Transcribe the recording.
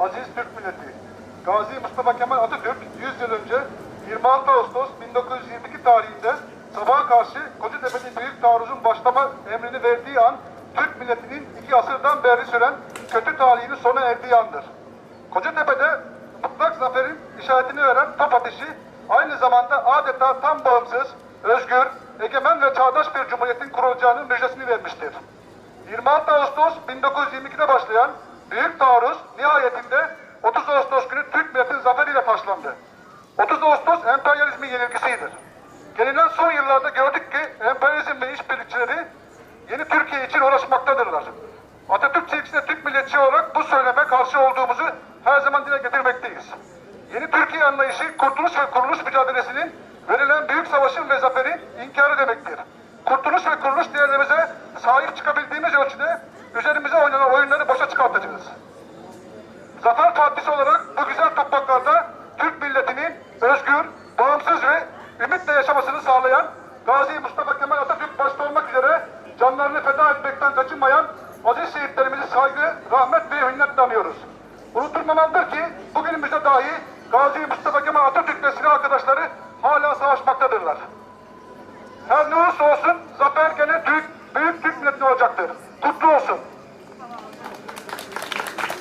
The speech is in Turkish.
aziz Türk milleti. Gazi Mustafa Kemal Atatürk 100 yıl önce 26 Ağustos 1922 tarihinde sabaha karşı Kocatepe'de büyük taarruzun başlama emrini verdiği an Türk milletinin iki asırdan beri süren kötü talihinin sona erdiği andır. Kocatepe'de mutlak zaferin işaretini veren top ateşi aynı zamanda adeta tam bağımsız, özgür, egemen ve çağdaş bir cumhuriyetin kurulacağının müjdesini vermiştir. 26 Ağustos 1922'de başlayan büyük taarruz nihayetinde 30 Ağustos günü Türk milletinin zaferiyle taşlandı. 30 Ağustos emperyalizmin yenilgisidir. Gelinen son yıllarda gördük ki emperyalizm ve işbirlikçileri yeni Türkiye için uğraşmaktadırlar. Atatürk çizgisine Türk milliyetçi olarak bu söyleme karşı olduğumuzu her zaman dile getirmekteyiz. Yeni Türkiye anlayışı kurtuluş ve kuruluş mücadelesinin verilen büyük savaşın ve zaferin inkarı demektir. Kurtuluş ve kuruluş değerlerimize sahip çıkabildiğimiz ölçüde üzerimize Zafer Partisi olarak bu güzel topraklarda Türk milletinin özgür, bağımsız ve ümitle yaşamasını sağlayan Gazi Mustafa Kemal Atatürk başta olmak üzere canlarını feda etmekten kaçınmayan aziz şehitlerimizi saygı, rahmet ve minnetle anıyoruz. Unutulmamalıdır ki bugünümüzde dahi Gazi Mustafa Kemal Atatürk ve silah arkadaşları hala savaşmaktadırlar. Her ne olursa olsun zafer gene Türk,